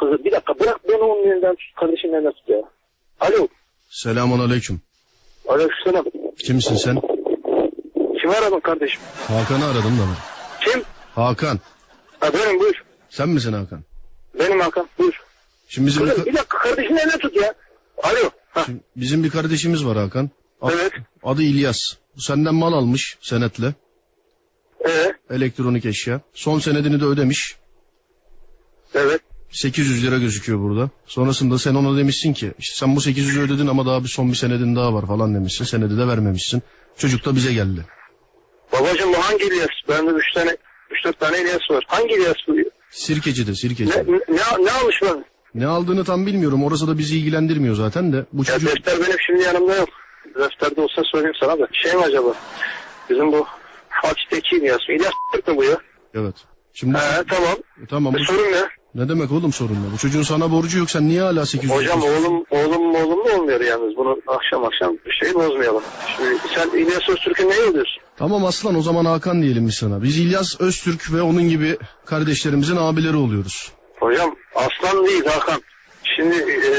kızı. Bir dakika bırak beni onun elinden tut. Kardeşim elinden tut ya. Alo. Selamun aleyküm. Aleykümselam. Kimsin sen? Kim aradın kardeşim? Hakan'ı aradım da ben. Kim? Hakan. Ha benim buyur. Sen misin Hakan? Benim Hakan buyur. Şimdi bizim bir, Kızım ka- bir dakika kardeşim elinden tut ya. Alo. Ha. şimdi bizim bir kardeşimiz var Hakan. A- Evet. Adı İlyas. Senden mal almış senetle. Ee, Elektronik eşya. Son senedini de ödemiş. evet. 800 lira gözüküyor burada. Sonrasında sen ona demişsin ki işte sen bu 800'ü ödedin ama daha bir son bir senedin daha var falan demişsin. Senedi de vermemişsin. Çocuk da bize geldi. Babacım bu hangi İlyas? Bende üç tane, üç dört tane İlyas var. Hangi İlyas bu? Sirkeci'de sirkeci. Ne, ne, ne almış ben? Ne aldığını tam bilmiyorum. Orası da bizi ilgilendirmiyor zaten de. Bu Ya çocuk defter benim şimdi yanımda yok. Defterde olsa söyleyeyim sana da. Şey mi acaba? Bizim bu Fatih'teki İlyas mı? İlyas mı bu ya? evet. Şimdi He tamam. E, tamam E, bu, sorun ne? Ne demek oğlum sorun ne? Bu çocuğun sana borcu yok sen niye hala 800 Hocam oğlum oğlum oğlum mu olmuyor yalnız? Bunu akşam akşam bir şey bozmayalım. Şimdi sen İlyas Öztürk'ün ne yolluyorsun? Tamam aslan o zaman Hakan diyelim biz sana. Biz İlyas Öztürk ve onun gibi kardeşlerimizin abileri oluyoruz. Hocam aslan değil Hakan. Şimdi e,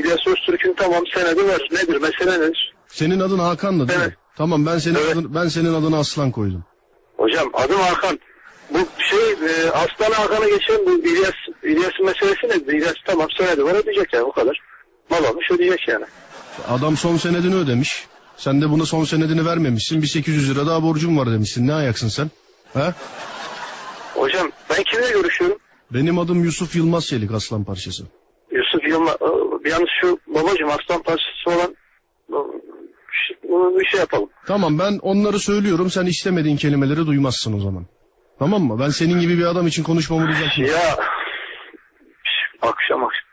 İlyas Öztürk'ün tamam senedi var. Nedir? Mesele nedir? Senin adın Hakan'dı değil mi? Evet. Tamam ben senin Evet. adın, ben senin adına aslan koydum. Hocam adım Hakan. Bu şey e, Aslan Hakan'a geçen bu İlyas İlyas'ın meselesi nedir? İlyas tamam senedi var ödeyecek yani o kadar. Mal almış ödeyecek yani. Adam son senedini ödemiş. Sen de buna son senedini vermemişsin. Bir 800 lira daha borcum var demişsin. Ne ayaksın sen? He? Hocam ben kimle görüşüyorum? Benim adım Yusuf Yılmaz Çelik aslan parçası. Yusuf Yılmaz. e, Yalnız şu babacım aslan parçası olan e, bir şey yapalım. Tamam ben onları söylüyorum. Sen istemediğin kelimeleri duymazsın o zaman. Tamam mı? Ben senin gibi bir adam için konuşmamı etmiyorum. Ya akşam akşam.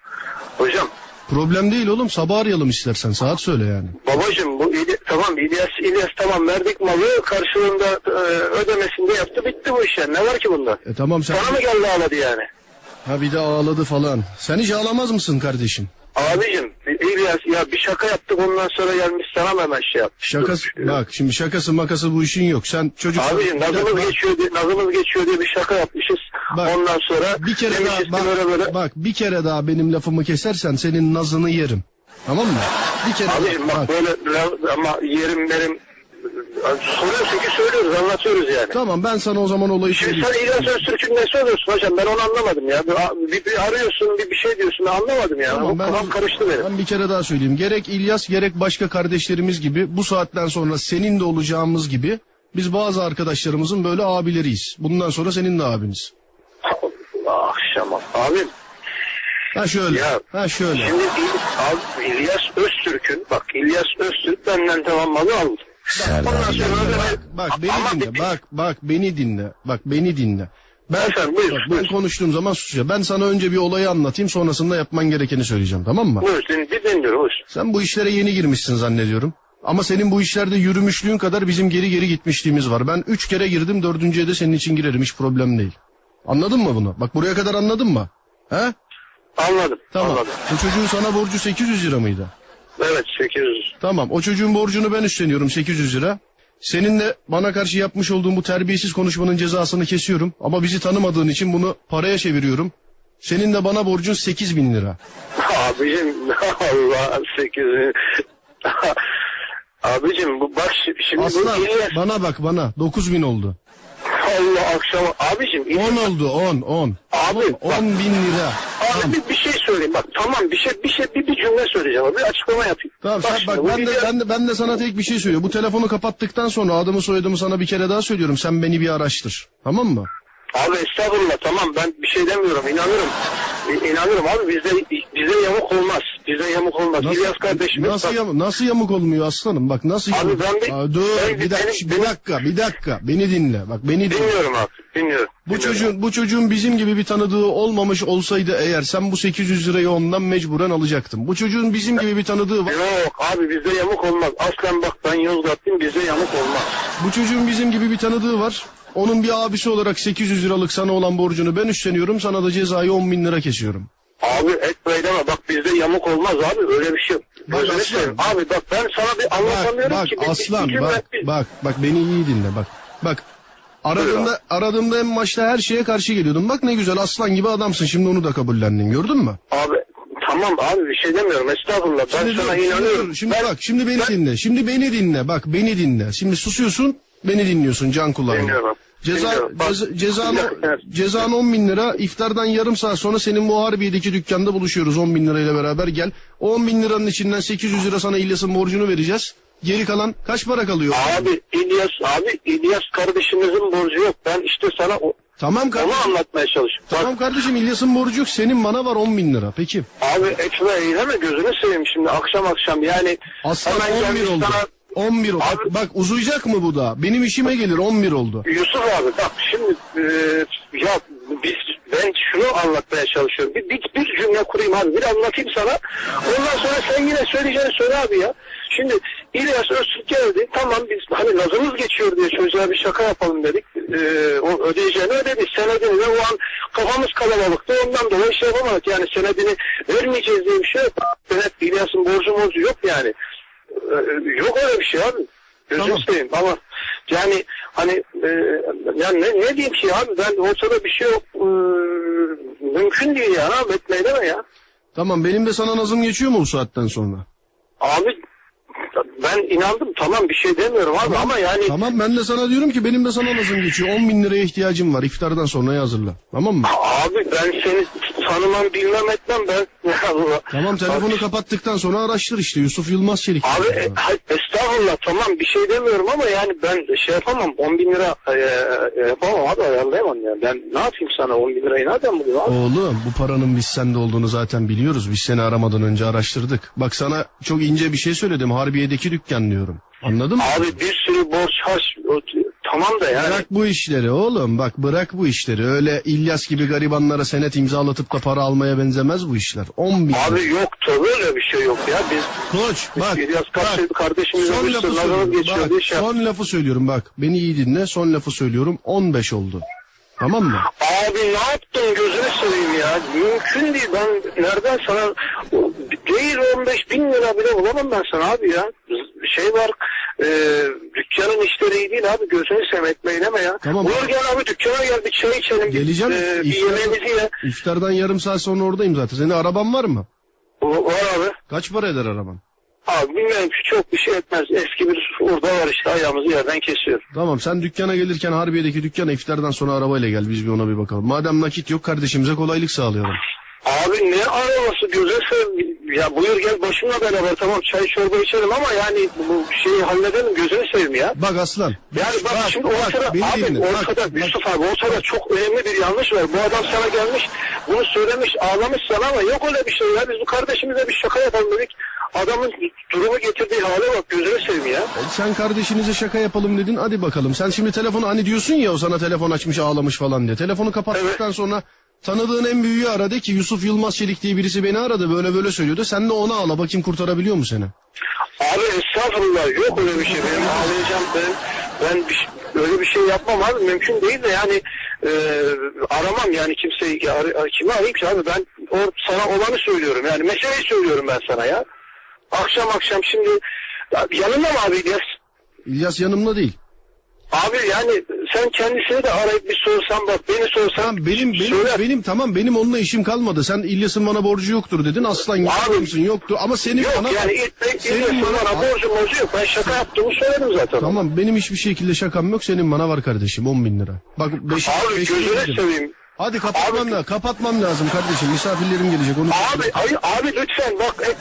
Hocam Problem değil oğlum. Sabah arayalım istersen. Saat söyle yani. babacım bu İly- tamam İlyas İlyas tamam verdik malı karşılığında e, ödemesini de yaptı bitti bu iş yani. Ne var ki bunda? E tamam sen... Bana mı geldi ağladı yani? Ha bir de ağladı falan. Sen hiç ağlamaz mısın kardeşim? Abicim İlyas ya bir şaka yaptık ondan sonra gelmiş sana hemen şey yaptı? Şakası... Bak şimdi şakası makası bu işin yok. Sen çocuk... Abicim nazımız geçiyor diye, nazımız geçiyor diye bir şaka yapmışız. Bak, ondan sonra Bir kere daha bak, böyle böyle. bak bir kere daha benim lafımı kesersen senin nazını yerim. Tamam mı? Bir kere Abicim bak, bak. böyle ama yerim benim soruyorsun ki söylüyoruz anlatıyoruz yani. Tamam ben sana o zaman olayı Şimdi söyleyeyim. sen İlyas Öztürk'ün nesi oluyorsun hocam ben onu anlamadım ya. Bir, bir, bir arıyorsun bir, bir şey diyorsun ben anlamadım ya. Tamam, Bu ben- kafam karıştı benim. Ben bir kere daha söyleyeyim. Gerek İlyas gerek başka kardeşlerimiz gibi bu saatten sonra senin de olacağımız gibi biz bazı arkadaşlarımızın böyle abileriyiz. Bundan sonra senin de abiniz. Akşam abim. Ha şöyle. Ya, ha şöyle. Şimdi İl- abi, İlyas Öztürk'ün bak İlyas Öztürk benden tamam malı aldı. Ondan sonra ödeme- Bak beni Ama dinle. bir- Bak bak beni dinle. Bak beni dinle. Ben, Efendim, buyur, bak, ben buyur. konuştuğum zaman susacağım. Ben sana önce bir olayı anlatayım sonrasında yapman gerekeni söyleyeceğim tamam mı? Buyur seni bir dinliyorum buyur. Sen bu işlere yeni girmişsin zannediyorum. Ama senin bu işlerde yürümüşlüğün kadar bizim geri geri gitmişliğimiz var. Ben üç kere girdim dördüncüye de senin için girerim hiç problem değil. Anladın mı bunu? Bak buraya kadar anladın mı? He? Anladım. Tamam. Anladım. Bu çocuğun sana borcu 800 lira mıydı? Evet 800. Tamam o çocuğun borcunu ben üstleniyorum 800 lira. Seninle bana karşı yapmış olduğum bu terbiyesiz konuşmanın cezasını kesiyorum. Ama bizi tanımadığın için bunu paraya çeviriyorum. Senin de bana borcun 8 bin lira. Abicim Allah 8. Abicim bu bak şi- şimdi Aslan bu İlyas bana bak bana 9 bin oldu. Allah akşam abicim 10 oldu 10 10. Abi, 10 bak. bin lira. Abi bir, şey söyleyeyim bak tamam bir şey bir şey bir, bir cümle söyleyeceğim bir açıklama yapayım. Tamam sen şimdi, bak ben de, ben de ben de sana tek bir şey söylüyorum. Bu telefonu kapattıktan sonra adımı soyadımı sana bir kere daha söylüyorum. Sen beni bir araştır. Tamam mı? Abi estağfurullah tamam ben bir şey demiyorum inanırım. İnanırım abi bizde bizde yamuk olmaz. Bizde yamuk olmaz. İlyas kardeşimiz nasıl, bak, yam- nasıl yamuk olmuyor aslanım? Bak nasıl Abi yamuk? ben bir- Aa, dur ben bir- bir, dakika, benim- bir dakika bir dakika beni dinle. Bak beni dinle. dinliyorum abi dinliyorum. Bu çocuğun bu çocuğun bizim gibi bir tanıdığı olmamış olsaydı eğer sen bu 800 lirayı ondan mecburen alacaktın. Bu çocuğun bizim gibi bir tanıdığı var. Yok abi bizde yamuk olmaz. Aslen bak ben Yozgatlıyım bizde yamuk olmaz. Bu çocuğun bizim gibi bir tanıdığı var. Onun bir abisi olarak 800 liralık sana olan borcunu ben üstleniyorum. Sana da cezayı 10 bin lira kesiyorum. Abi etmeyi deme bak bizde yamuk olmaz abi öyle bir şey yok. Bak aslan. Abi bak ben sana bir Bak anlatamıyorum bak ki. Bir- bir- aslan bir cümle- bak bak bak beni iyi dinle bak. Bak Aradığımda, aradığımda en başta her şeye karşı geliyordun. Bak ne güzel aslan gibi adamsın. Şimdi onu da kabullendin. Gördün mü? Abi tamam abi bir şey demiyorum estağfurullah. Ben Şimdi sana dur, inanıyorum. Şimdi, dur, şimdi Ben- bak şimdi beni ben- dinle. Şimdi beni dinle. Bak beni dinle. Şimdi susuyorsun. Beni dinliyorsun can kulağına. Dinliyorum. Ceza, Dinliyorum. Bak, ceza, cezan, bir dakika. cezan 10 bin lira. İftardan yarım saat sonra senin bu Harbiye'deki dükkanda buluşuyoruz 10 bin lirayla beraber gel. O 10 bin liranın içinden 800 lira sana İlyas'ın borcunu vereceğiz. Geri kalan kaç para kalıyor? Abi İlyas abi İlyas kardeşimizin borcu yok. Ben işte sana o- Tamam onu kardeşim. anlatmaya çalışıyorum. Bak, Tamam kardeşim İlyas'ın borcu yok. Senin bana var 10 bin lira. Peki. Abi etme eyleme gözünü seveyim şimdi akşam akşam yani Aslan hemen 11 gelmiş oldu. sana 11 oldu. Abi- Bak uzayacak mı bu da? Benim işime gelir 11 oldu. Yusuf abi bak şimdi e, ya biz ben şunu anlatmaya çalışıyorum. Bir, bir, bir cümle kurayım abi bir anlatayım sana. Ondan sonra sen yine söyleyeceğini söyle abi ya. Şimdi İlyas Öztürk geldi. Tamam biz hani geçiyor diye çocuğa bir şaka yapalım dedik. E, o ödeyeceğini ödedi. Senedini ve o an kafamız kalabalıktı. Ondan dolayı şey yapamadık. Yani senedini vermeyeceğiz diye bir şey yok. Senet İlyas'ın borcu borcu yok yani. E, yok öyle bir şey abi. Gözüm Tamam. seveyim ama yani hani e, yani ne, ne diyeyim ki abi ben ortada bir şey yok e, mümkün değil ya etmeyi deme ya. Tamam benim de sana nazım geçiyor mu bu saatten sonra? Abi ben inandım tamam bir şey demiyorum abi ama yani Tamam ben de sana diyorum ki benim de sana nazım geçiyor. 10 bin liraya ihtiyacım var. İftardan sonra hazırla. Tamam mı? abi ben seni tanımam bilmem etmem ben Allah. Tamam telefonu Abi- kapattıktan sonra araştır işte. Yusuf Yılmaz Çelik. Abi e, estağfurullah tamam bir şey demiyorum ama yani ben şey yapamam 10 bin lira e, e, yapamam abi ayarlayamam ya. Ben ne yapayım sana 10 bin lirayı nereden bulayım abi? Oğlum bu paranın biz sende olduğunu zaten biliyoruz. Biz seni aramadan önce araştırdık. Bak sana çok ince bir şey söyledim. Harbiye'deki dükkan diyorum. Anladın mı? Abi bir sürü borç harç tamam da yani. Bırak bu işleri oğlum bak bırak bu işleri. Öyle İlyas gibi garibanlara senet imzalatıp da para almaya benzemez bu işler. 10 bin. Abi yok tabii öyle bir şey yok ya. Biz Koç bak. İlyas bak. kardeşim, kardeşimizin Son lafı söylüyorum. geçiyor Bak, şey son lafı söylüyorum bak. Beni iyi dinle. Son lafı söylüyorum. 15 oldu. Tamam mı? Abi ne yaptın gözünü seveyim ya. Mümkün değil. Ben nereden sana değil 15 bin lira bile bulamam ben sana abi ya. Şey var e, dükkanın işleri iyi değil abi gözünü seveyim etmeyi deme ya. Tamam. Buyur gel abi dükkana gel bir çay içelim. Geleceğim. Bir, e, bir İftar- yemeğimizi ye. İftardan yarım saat sonra oradayım zaten. Senin araban var mı? Var abi. Kaç para eder araban? Abi bilmiyorum ki çok bir şey etmez. Eski bir orada var işte ayağımızı yerden kesiyor. Tamam sen dükkana gelirken Harbiye'deki dükkana iftardan sonra arabayla gel biz bir ona bir bakalım. Madem nakit yok kardeşimize kolaylık sağlayalım. Abi ne araması seveyim. Ya buyur gel başımla beraber tamam çay çorba içelim ama yani bu şeyi halledelim gözünü seveyim ya. Bak aslan. Yani bak, şimdi bak, ortada beni abi dinle. Bak, ortada bak. Yusuf abi ortada çok önemli bir yanlış var. Bu adam sana gelmiş bunu söylemiş ağlamış sana ama yok öyle bir şey ya. Biz bu kardeşimize bir şaka yapalım dedik. Adamın durumu getirdiği hale bak gözünü seveyim ya. Sen kardeşinize şaka yapalım dedin hadi bakalım. Sen şimdi telefonu hani diyorsun ya o sana telefon açmış ağlamış falan diye. Telefonu kapattıktan sonra tanıdığın en büyüğü ara de ki Yusuf Yılmaz Çelik diye birisi beni aradı böyle böyle söylüyordu. Sen de ona ağla bakayım kurtarabiliyor mu seni? Abi estağfurullah yok öyle bir şey. Benim ağlayacağım ben ben bir, öyle bir şey yapmam abi mümkün değil de yani e, aramam yani kimseyi ar, kimi arayayım ki abi ben o, sana olanı söylüyorum yani meseleyi söylüyorum ben sana ya. Akşam akşam şimdi ya, yanında mı abi İlyas? İlyas yanımda değil. Abi yani sen kendisini de arayıp bir sorsan bak beni sorsan Tamam benim benim söyler. benim tamam benim onunla işim kalmadı. Sen İlyas'ın bana borcu yoktur dedin. Aslan adamsın yoktu ama senin Yok bana yani ilk senin bana- bana borcu yok. Ben şaka yaptığımı söyledim zaten. Tamam benim hiçbir şekilde şakam yok. Senin bana var kardeşim 10 bin lira. Bak 5 Abi gözünü seveyim. Hadi kapatmam Abi- lazım. Kapatmam lazım kardeşim. Misafirlerim gelecek. Onu Abi, abi, abi lütfen bak. e,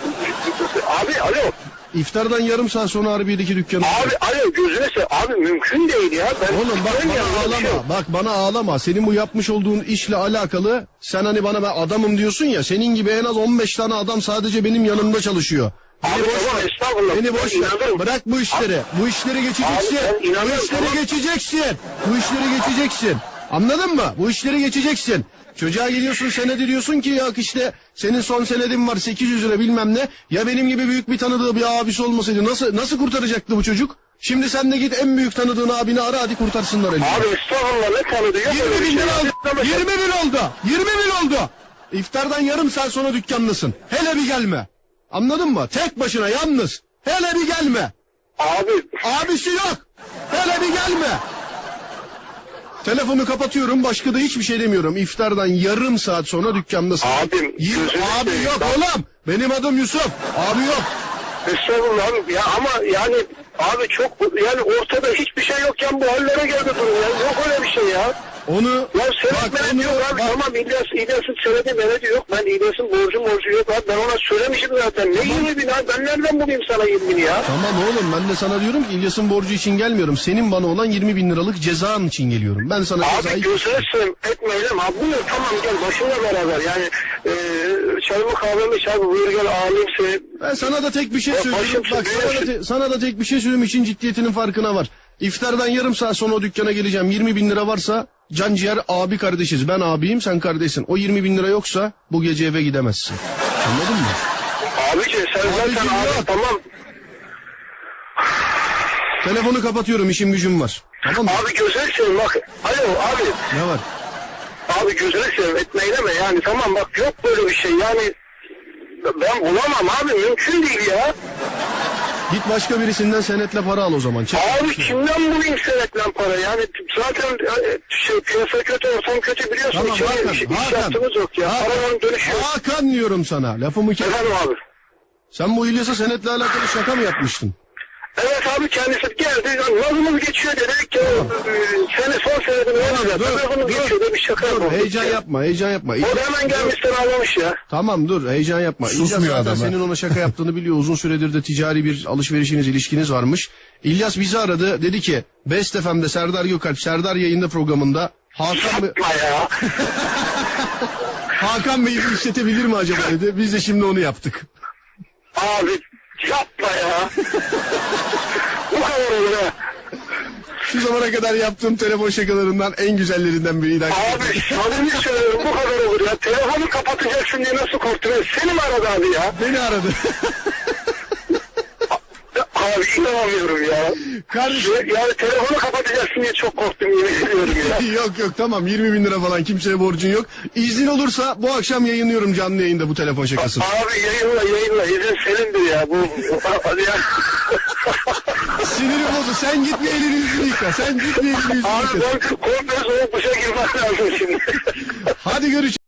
abi alo. İftardan yarım saat sonra Harbiye'deki dükkanı. Abi alo gözüne se Abi mümkün değil ya. Ben Oğlum bak bana bir şey ağlama. Bak bana ağlama. Senin bu yapmış olduğun işle alakalı sen hani bana ben adamım diyorsun ya. Senin gibi en az 15 tane adam sadece benim yanımda çalışıyor. Beni Abi boş tamam ver. estağfurullah. Beni boş ver. inanırım. Bırak bu işleri. Bu işleri geçeceksin. Abi Bu işleri geçeceksin. Bu işleri geçeceksin. Anladın mı? Bu işleri geçeceksin. Çocuğa geliyorsun senedi diyorsun ki ya işte senin son senedin var 800 lira bilmem ne. Ya benim gibi büyük bir tanıdığı bir abisi olmasaydı nasıl nasıl kurtaracaktı bu çocuk? Şimdi sen de git en büyük tanıdığın abini ara hadi kurtarsınlar elini. Abi estağfurullah ne tanıdı yok 20 öyle bir bin şey. lira oldu. Abi, 20 bin oldu. 20 bin oldu. İftardan yarım saat sonra dükkandasın. Hele bir gelme. Anladın mı? Tek başına yalnız. Hele bir gelme. Abi Abisi yok. Hele bir gelme. Telefonu kapatıyorum başka da hiçbir şey demiyorum. İftardan yarım saat sonra dükkandasın. Abim, Yirmi- gözünü abi seveyim, yok bak. oğlum. Benim adım Yusuf. Abi yok. Estağfurullah abi. Ya ama yani abi çok yani ortada hiçbir şey yokken bu hallere geldi durum ya. Yok öyle bir şey ya. Onu Ya bak senet menet onu yok abi. bak, Tamam İlyas, İlyas'ın senedi menedi yok. Ben İlyas'ın borcu borcu yok abi. Ben ona söylemişim zaten. Ne 20 bin abi? Ben nereden bulayım sana 20 bin ya? Tamam oğlum ben de sana diyorum ki İlyas'ın borcu için gelmiyorum. Senin bana olan 20 bin liralık cezan için geliyorum. Ben sana Abi cezayı... gözüne seveyim etme öyle mi? Abi buyur tamam gel başımla beraber. Yani e, çayımı kahvemi abi buyur gel ağlayayım seni. Ben sana da tek bir şey başım Bak sana da, te- sana da tek bir şey söylüyorum için ciddiyetinin farkına var. İftardan yarım saat sonra o dükkana geleceğim. 20 bin lira varsa can ciğer abi kardeşiz. Ben abiyim sen kardeşsin. O 20 bin lira yoksa bu gece eve gidemezsin. Anladın mı? Abiciğim sen zaten Abicim abi tamam. Telefonu kapatıyorum işim gücüm var. Tamam mı? Abi gözüne seveyim bak. Alo abi. Ne var? Abi gözüne seveyim etme eyleme yani tamam bak yok böyle bir şey yani. Ben bulamam abi mümkün değil ya. Git başka birisinden senetle para al o zaman. Çek. Abi kimden bulayım senetle para yani zaten e, şey, piyasa kötü ortam kötü biliyorsun. Tamam, İçeri Hakan, iş, iş Hakan. yaptığımız yok ya. Hakan. Paranın dönüşü yok. Hakan diyorum sana. Lafımı kes. Efendim abi. Sen bu İlyas'a senetle alakalı şaka mı yapmıştın? Evet abi kendisi geldi. Nazımız geçiyor dedi. Dedik ki e, seni son senedini vermeyeceğim. Nazımız geçiyor dedi bir şaka dur, yapalım. heyecan yapma, heyecan yapma. O da hemen gelmiş seni ağlamış ya. Tamam dur heyecan yapma. Susmuyor İlyas zaten adam, senin ona şaka yaptığını biliyor. Uzun süredir de ticari bir alışverişiniz, ilişkiniz varmış. İlyas bizi aradı. Dedi ki Best FM'de Serdar Gökalp, Serdar yayında programında Hakan, Bey, Yapma ya. Hakan Bey'i işletebilir mi acaba dedi. Biz de şimdi onu yaptık. Abi yapma ya. Bu kadar olur ha. Şu zamana kadar yaptığım telefon şakalarından en güzellerinden biriydi. Abi samimi söylüyorum bu kadar olur ya. Telefonu kapatacaksın diye nasıl korktun? Seni mi aradı abi ya? Beni aradı. Abi inanamıyorum ya. Kardeşim. Yani telefonu kapatacaksın diye çok korktum yemin ediyorum ya. yok yok tamam 20 bin lira falan kimseye borcun yok. İznin olursa bu akşam yayınlıyorum canlı yayında bu telefon şakasını. Abi yayınla yayınla izin senindir ya. Bu hadi ya. Sinirim bozdu. Sen git bir elini yüzünü yıka. Sen git bir elini yüzünü Abi yıka. ben komple soğuk duşa girmem lazım şimdi. Hadi görüşürüz.